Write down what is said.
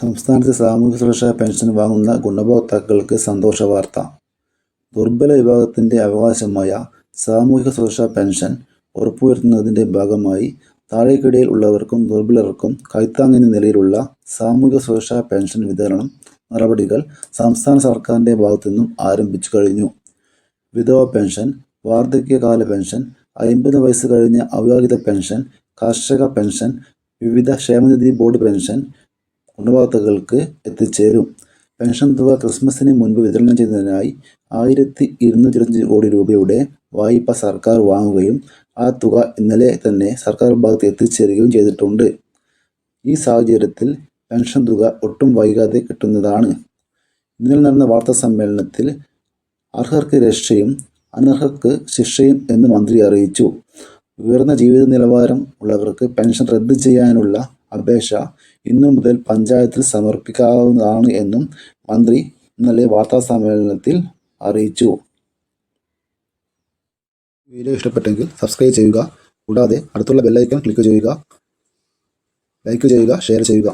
സംസ്ഥാനത്ത് സാമൂഹ്യ സുരക്ഷാ പെൻഷൻ വാങ്ങുന്ന ഗുണഭോക്താക്കൾക്ക് സന്തോഷ വാർത്ത. ദുർബല വിഭാഗത്തിന്റെ അവകാശമായ സാമൂഹിക സുരക്ഷാ പെൻഷൻ ഉറപ്പുവരുത്തുന്നതിന്റെ ഭാഗമായി താഴേക്കിടയിൽ ഉള്ളവർക്കും ദുർബലർക്കും കൈത്താങ്ങെന്ന നിലയിലുള്ള സാമൂഹിക സുരക്ഷാ പെൻഷൻ വിതരണം നടപടികൾ സംസ്ഥാന സർക്കാരിന്റെ ഭാഗത്തുനിന്നും ആരംഭിച്ചു കഴിഞ്ഞു. വിധവ പെൻഷൻ വാർദ്ധക്യകാല പെൻഷൻ അമ്പത് വയസ്സ് കഴിഞ്ഞ അവിവാഹിത പെൻഷൻ കർഷക പെൻഷൻ വിവിധ ക്ഷേമനിധി ബോർഡ് പെൻഷൻ ഗുണഭോക്താക്കൾക്ക് എത്തിച്ചേരും. പെൻഷൻ തുക ക്രിസ്മസിന് മുൻപ് വിതരണം ചെയ്യുന്നതിനായി ആയിരത്തി ഇരുന്നൂറ്റി കോടി രൂപയുടെ വായ്പ സർക്കാർ വാങ്ങുകയും ആ തുക ഇന്നലെ തന്നെ സർക്കാർ ഭാഗത്ത് എത്തിച്ചേരുകയും ചെയ്തിട്ടുണ്ട്. ഈ സാഹചര്യത്തിൽ പെൻഷൻ തുക ഒട്ടും വൈകാതെ കിട്ടുന്നതാണ്. ഇന്നലെ നടന്ന വാർത്താ സമ്മേളനത്തിൽ അർഹർക്ക് രക്ഷയും അനർഹർക്ക് ശിക്ഷയും എന്ന് മന്ത്രി അറിയിച്ചു. ഉയർന്ന ജീവിത നിലവാരം ഉള്ളവർക്ക് പെൻഷൻ റദ്ദ് ചെയ്യാനുള്ള അപേക്ഷ ഇന്നു മുതൽ പഞ്ചായത്തിൽ സമർപ്പിക്കാവുന്നതാണ് എന്നും മന്ത്രി ഇന്നലെ വാർത്താ സമ്മേളനത്തിൽ അറിയിച്ചു. വീഡിയോ ഇഷ്ടപ്പെട്ടെങ്കിൽ സബ്സ്ക്രൈബ് ചെയ്യുക. കൂടാതെ അടുത്തുള്ള ബെല്ലൈക്കൺ ക്ലിക്ക് ചെയ്യുക. ലൈക്ക് ചെയ്യുക ഷെയർ ചെയ്യുക.